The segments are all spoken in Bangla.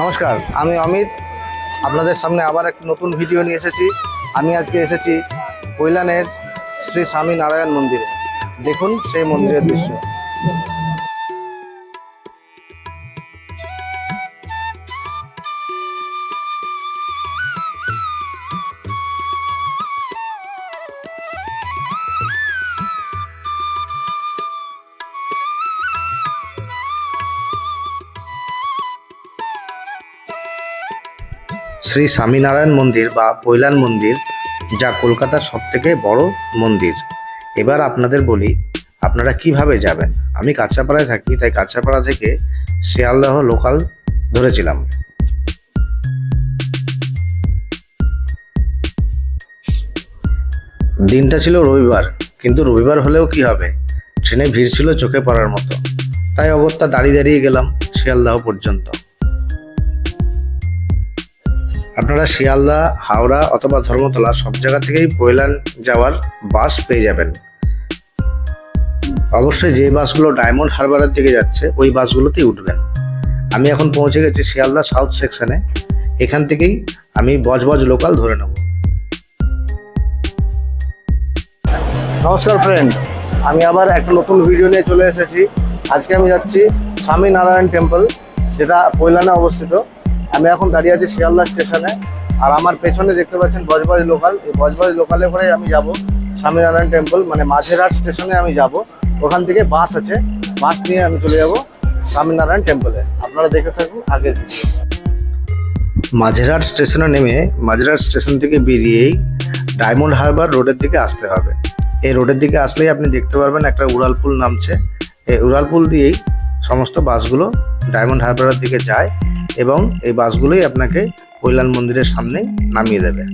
নমস্কার, আমি অমিত। আপনাদের সামনে আবার এক নতুন ভিডিও নিয়ে এসেছি। আমি আজকে এসেছি কৈলানের শ্রী স্বামী নারায়ণ মন্দিরে। দেখুন সেই মন্দিরের দৃশ্য। শ্রী স্বামীনারায়ণ মন্দির বা পৈলান মন্দির, যা কলকাতার সব থেকে বড় মন্দির। এবার আপনাদের বলি, আপনারা কীভাবে যাবেন? আমি কাঁচাপাড়ায় থাকি, তাই কাঁচাপাড়া থেকে শিয়ালদহ লোকাল ধরেছিলাম। দিনটা ছিল রবিবার, কিন্তু রবিবার হলেও কি হবে? ট্রেনে ভিড় ছিল চোখে পড়ার মতো। তাই অগত্যা দাঁড়িয়ে দাঁড়িয়ে গেলাম শিয়ালদাহ পর্যন্ত। আপনারা শিয়ালদা, হাওড়া অথবা ধর্মতলা সব জায়গা থেকেই পৈলান যাওয়ার বাস পেয়ে যাবেন। অবশ্যই যে বাসগুলো ডায়মন্ড হারবারের দিকে যাচ্ছে, ওই বাসগুলোতেই উঠবেন। আমি এখন পৌঁছে গেছি শিয়ালদা সাউথ সেকশনে। এখান থেকেই আমি বজবজ লোকাল ধরে নেব। নমস্কার ফ্রেন্ড আমি আবার একটা নতুন ভিডিও নিয়ে চলে এসেছি। আজকে আমি যাচ্ছি স্বামী নারায়ণ টেম্পল যেটা পৈলানে অবস্থিত। আমি এখন দাঁড়িয়ে আছি শিয়ালদা স্টেশনে। আর আমার পেছনে দেখতে পাচ্ছেন বজবজ লোকাল। এই বজবজ লোকালে করে আমি যাব স্বামীনারায়ণ টেম্পল মানে মাঝেরহাট স্টেশনে আমি যাব। ওখান থেকে বাস আছে। বাস নিয়ে আমি চলে যাব স্বামীনারায়ণ টেম্পলে। আপনারা দেখে থাকুন আগের মাঝেরহাট স্টেশনে নেমে মাঝেরহাট স্টেশন থেকে বেরিয়েই ডায়মন্ড হারবার রোডের দিকে আসতে হবে। এই রোডের দিকে আসলেই আপনি দেখতে পারবেন একটা উড়ালপুল নামছে। এই উড়ালপুল দিয়েই সমস্ত বাসগুলো ডায়মন্ড হারবারের দিকে যায়। এবং এই বাসগুলোই আপনাকে কৈলান মন্দিরের সামনে নামিয়ে দেবে।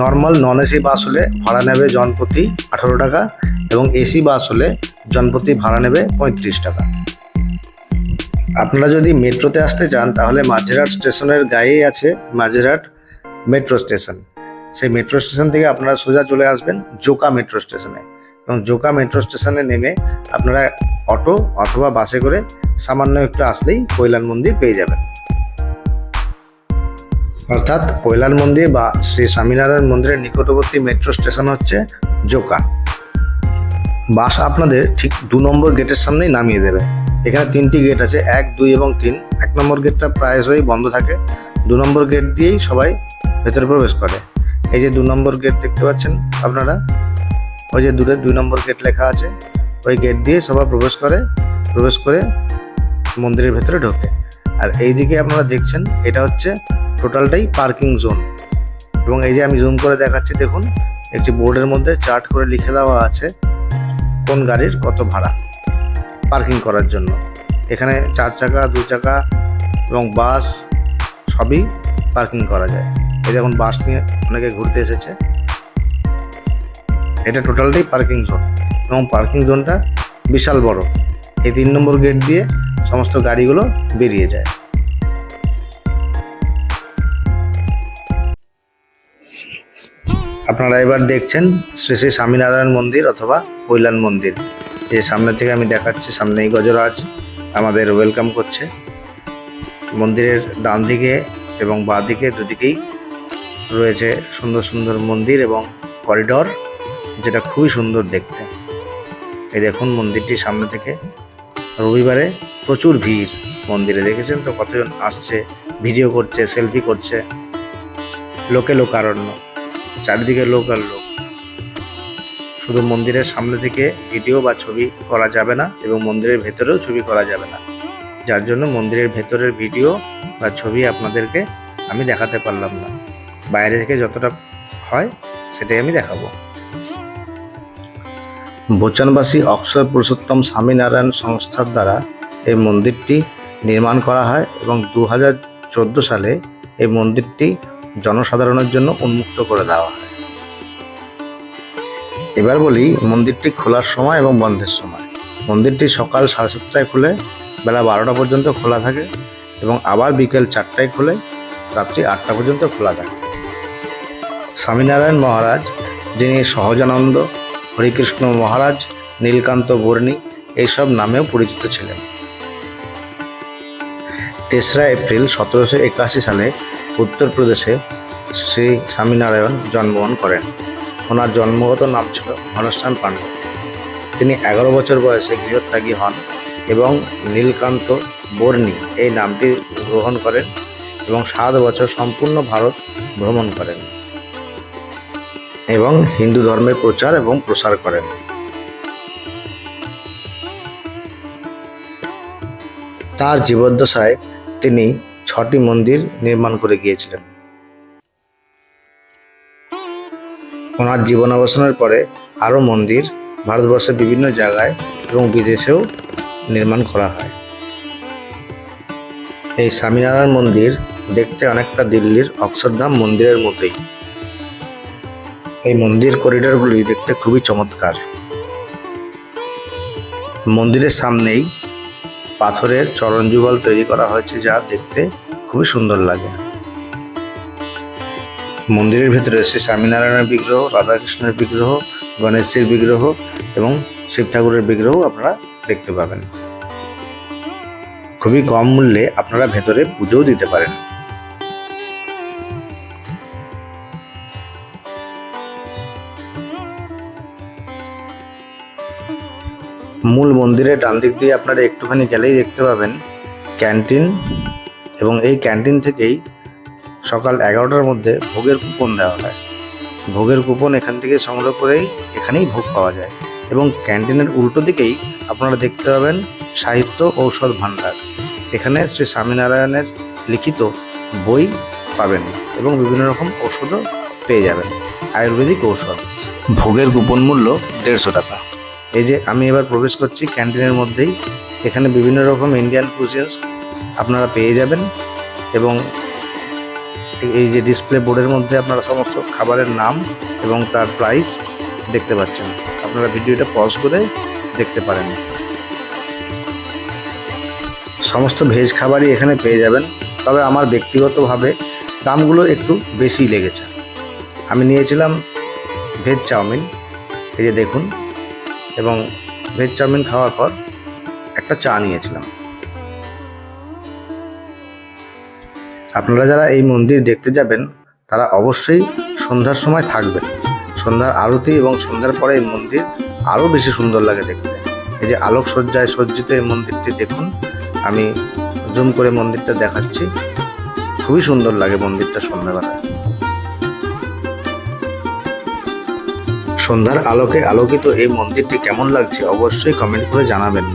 নর্মাল নন এসি বাস হলে ভাড়া নেবে জনপ্রতি আঠারো টাকা এবং এসি বাস হলে জনপ্রতি ভাড়া নেবে পঁয়ত্রিশ টাকা। আপনারা যদি মেট্রোতে আসতে চান, তাহলে মাঝেরহাট স্টেশনের গায়েই আছে মাঝেরহাট মেট্রো স্টেশন। সেই মেট্রো স্টেশন থেকে আপনারা সোজা চলে আসবেন জোকা মেট্রো স্টেশনে। এবং জোকা মেট্রো স্টেশনে নেমে আপনারা অটো অথবা বাসে করে সামান্য একটু আসলেই কৈলান মন্দির পেয়ে যাবেন। অর্থাৎ কৈলান মন্দির বা শ্রী স্বামীনারায়ণ মন্দিরের নিকটবর্তী মেট্রো স্টেশন হচ্ছে জোকা। বাস আপনাদের ঠিক দু নম্বর গেটের সামনেই নামিয়ে দেবে। এখানে তিনটি গেট আছে, এক, দুই এবং তিন। এক নম্বর গেটটা প্রায়শই বন্ধ থাকে। দু নম্বর গেট দিয়েই সবাই ভেতরে প্রবেশ করে। এই যে দু নম্বর গেট দেখতে পাচ্ছেন আপনারা? ওই যে দূরে দুই নম্বর গেট লেখা আছে। ওই গেট দিয়ে সবাই প্রবেশ করে প্রবেশ করে মন্দিরের ভেতরে ঢোকে। আর এই দিকে আপনারা দেখছেন, এটা হচ্ছে টোটালটাই পার্কিং জোন। এবং এই যে আমি জুম করে দেখাচ্ছি, দেখুন, একটি বোর্ডের মধ্যে চার্ট করে লিখে দেওয়া আছে কোন গাড়ির কত ভাড়া পার্কিং করার জন্য। এখানে চার চাকা দু চাকা এবং বাস সবই পার্কিং করা যায়। এই দেখুন, বাস নিয়ে অনেকে ঘুরতে এসেছে। এটা টোটালটাই পার্কিং জোন। এবং পার্কিং জোনটা বিশাল বড়। এই তিন নম্বর গেট দিয়ে সমস্ত গাড়িগুলো বেরিয়ে যায়। আপনারা এবার দেখছেন শ্রী শ্রী স্বামীনারায়ণ মন্দির অথবা কৈলান মন্দির। যে সামনে থেকে আমি দেখাচ্ছি, সামনেই গজরাজ আমাদের ওয়েলকাম করছে। মন্দিরের ডান দিকে এবং বাঁ দিকে দুদিকেই রয়েছে সুন্দর সুন্দর মন্দির এবং করিডর, যেটা খুবই সুন্দর দেখতে। এই দেখুন মন্দিরটি সামনে থেকে রবিবারে প্রচুর ভিড় মন্দিরে, দেখেছেন তো? কতজন আসছে, ভিডিও করছে, সেলফি করছে। লোকে লোকারণ্য, চারিদিকে লোক আর লোক। শুধু মন্দিরের সামনে থেকে ভিডিও বা ছবি করা যাবে না এবং মন্দিরের ভেতরেও ছবি করা যাবে না। যার জন্য মন্দিরের ভেতরের ভিডিও বা ছবি আপনাদেরকে আমি দেখাতে পারলাম না। বাইরে থেকে যতটা হয় সেটাই আমি দেখাবো। বোচানবাসী অক্ষর পুরুষোত্তম স্বামীনারায়ণ সংস্থার দ্বারা এই মন্দিরটি নির্মাণ করা হয় এবং দু হাজার চোদ্দ সালে এই মন্দিরটি জনসাধারণের জন্য উন্মুক্ত করে দেওয়া হয়। এবার বলি, মন্দিরটি খোলার সময় এবং বন্ধের সময়। মন্দিরটি সকাল সাড়ে সাতটায় খুলে, বেলা বারোটা পর্যন্ত খোলা থাকে এবং আবার বিকেল চারটায় খুলে, রাত্রি আটটা পর্যন্ত খোলা থাকে। স্বামীনারায়ণ মহারাজ, যিনি সহজানন্দ হরিকৃষ্ণ মহারাজ, নীলকান্ত বর্ণী এইসব নামেও পরিচিত ছিলেন। তেসরা এপ্রিল সতেরোশো একাশি সালে উত্তরপ্রদেশে শ্রী স্বামীনারায়ণ জন্মগ্রহণ করেন। ওনার জন্মগত নাম ছিল ঘনশ্যাম পাণ্ডে তিনি এগারো বছর বয়সে গৃহত্যাগী হন এবং নীলকান্ত বর্ণী এই নামটি গ্রহণ করেন এবং সাত বছর সম্পূর্ণ ভারত ভ্রমণ করেন। এবং হিন্দু ধর্মের প্রচার এবং প্রসার করেন। তার জীবদ্দশায় তিনি ছটি মন্দির নির্মাণ করে গিয়েছিলেন। ওনার জীবনাবসানের পরে আরও মন্দির ভারতবর্ষের বিভিন্ন জায়গায় এবং বিদেশেও নির্মাণ করা হয়। এই স্বামীনারায়ণ মন্দির দেখতে অনেকটা দিল্লির অক্ষরধাম মন্দিরের মতোই। এই মন্দির করিডোরগুলি দেখতে খুবই চমৎকার। মন্দিরের সামনেই পাথরের চরণ যুগল তৈরি করা হয়েছে যা দেখতে খুবই সুন্দর লাগে। মন্দিরের ভিতরে শ্রী স্বামীনারায়ণের বিগ্রহ, রাধাকৃষ্ণের বিগ্রহ, গণেশের বিগ্রহ এবং শিব ঠাকুরের বিগ্রহ আপনারা দেখতে পাবেন। খুবই কম মূল্যে আপনারা ভেতরে পুজোও দিতে পারেন। মূল মন্দিরের ডান দিক দিয়ে আপনারা একটুখানি গেলেই দেখতে পাবেন ক্যান্টিন এবং এই ক্যান্টিন থেকেই সকাল এগারোটার মধ্যে ভোগের কুপন দেওয়া হয়। ভোগের কুপন এখান থেকে সংগ্রহ করেই এখানেই ভোগ পাওয়া যায় এবং ক্যান্টিনের উল্টো দিকেই আপনারা দেখতে পাবেন সাহিত্য ঔষধ ভাণ্ডার। এখানে শ্রী স্বামীনারায়ণের লিখিত বই পাবেন এবং বিভিন্ন রকম ঔষধও পেয়ে যাবেন। আয়ুর্বেদিক ঔষধ। ভোগের কুপন মূল্য দেড়শো টাকা। এই যে আমি এবার প্রবেশ করছি ক্যান্টিনের মধ্যেই। এখানে বিভিন্ন রকম ইন্ডিয়ান কুজিনস আপনারা পেয়ে যাবেন এবং এই যে ডিসপ্লে বোর্ডের মধ্যে আপনারা সমস্ত খাবারের নাম এবং তার প্রাইস দেখতে পাচ্ছেন। আপনারা ভিডিওটা পজ করে দেখতে পারেন। সমস্ত ভেজ খাবারই এখানে পেয়ে যাবেন। তবে আমার ব্যক্তিগতভাবে দামগুলো একটু বেশি লেগেছে। আমি নিয়েছিলাম ভেজ চাউমিন। এই যে দেখুন এবং ভেজ চাউমিন খাওয়ার পর একটা চা নিয়েছিলাম। আপনারা যারা এই মন্দির দেখতে যাবেন, তারা অবশ্যই সন্ধ্যার সময় থাকবেন। সন্ধ্যার আরতি এবং সন্ধ্যার পরে এই মন্দির আরও বেশি সুন্দর লাগে দেখতে। এই যে আলোকসজ্জায় সজ্জিত এই মন্দিরটি দেখুন, আমি জুম করে মন্দিরটা দেখাচ্ছি। খুবই সুন্দর লাগে মন্দিরটা সন্ধ্যাবেলায়। সন্ধ্যার আলোকে আলোকিত এই মন্দিরটি কেমন লাগছে অবশ্যই কমেন্ট করে জানাবেন।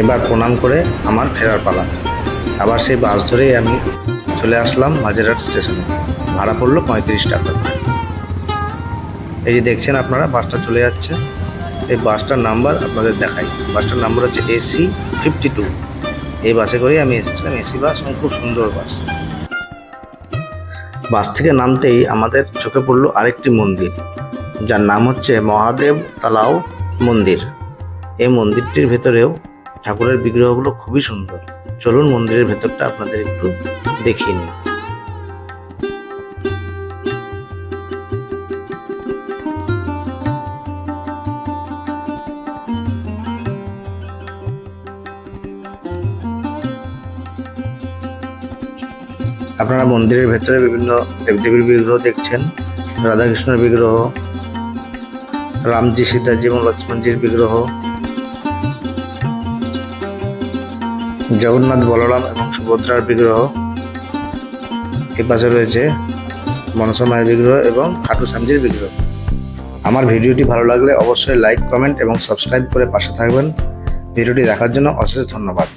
এবার প্রণাম করে আমার ফেরার পালা। আবার সেই বাস ধরেই আমি চলে আসলাম মাঝেরহাট স্টেশনে। ভাড়া পড়ল পঁয়ত্রিশ টাকা। এই যে দেখছেন আপনারা, বাসটা চলে যাচ্ছে। এই বাসটার নাম্বার আপনাদের দেখাই। বাসটার নাম্বার হচ্ছে এসি ফিফটি টু এই বাসে করেই আমি এসেছিলাম। এসি বাস এবং খুব সুন্দর বাস। বাস থেকে নামতেই আমাদের চোখে পড়ল আরেকটি মন্দির, যার নাম হচ্ছে মহাদেব তালাও মন্দির। এই মন্দিরটির ভেতরেও ঠাকুরের বিগ্রহগুলো খুবই সুন্দর। চলুন মন্দিরের ভেতরটা আপনাদের একটু দেখিয়ে নিই। আপনারা মন্দিরের ভেতরে বিভিন্ন দেবদেবীর বিগ্রহ দেখছেন, রাধাকৃষ্ণের বিগ্রহ, রামজি সীতাজি এবং লক্ষ্মণজির বিগ্রহ, জগন্নাথ বলরাম এবং সুভদ্রার বিগ্রহ, এ পাশে রয়েছে মনসা মায়ের বিগ্রহ এবং খাটু স্বামীজির বিগ্রহ। আমার ভিডিওটি ভালো লাগলে অবশ্যই লাইক, কমেন্ট এবং সাবস্ক্রাইব করে পাশে থাকবেন। ভিডিওটি দেখার জন্য অশেষ ধন্যবাদ।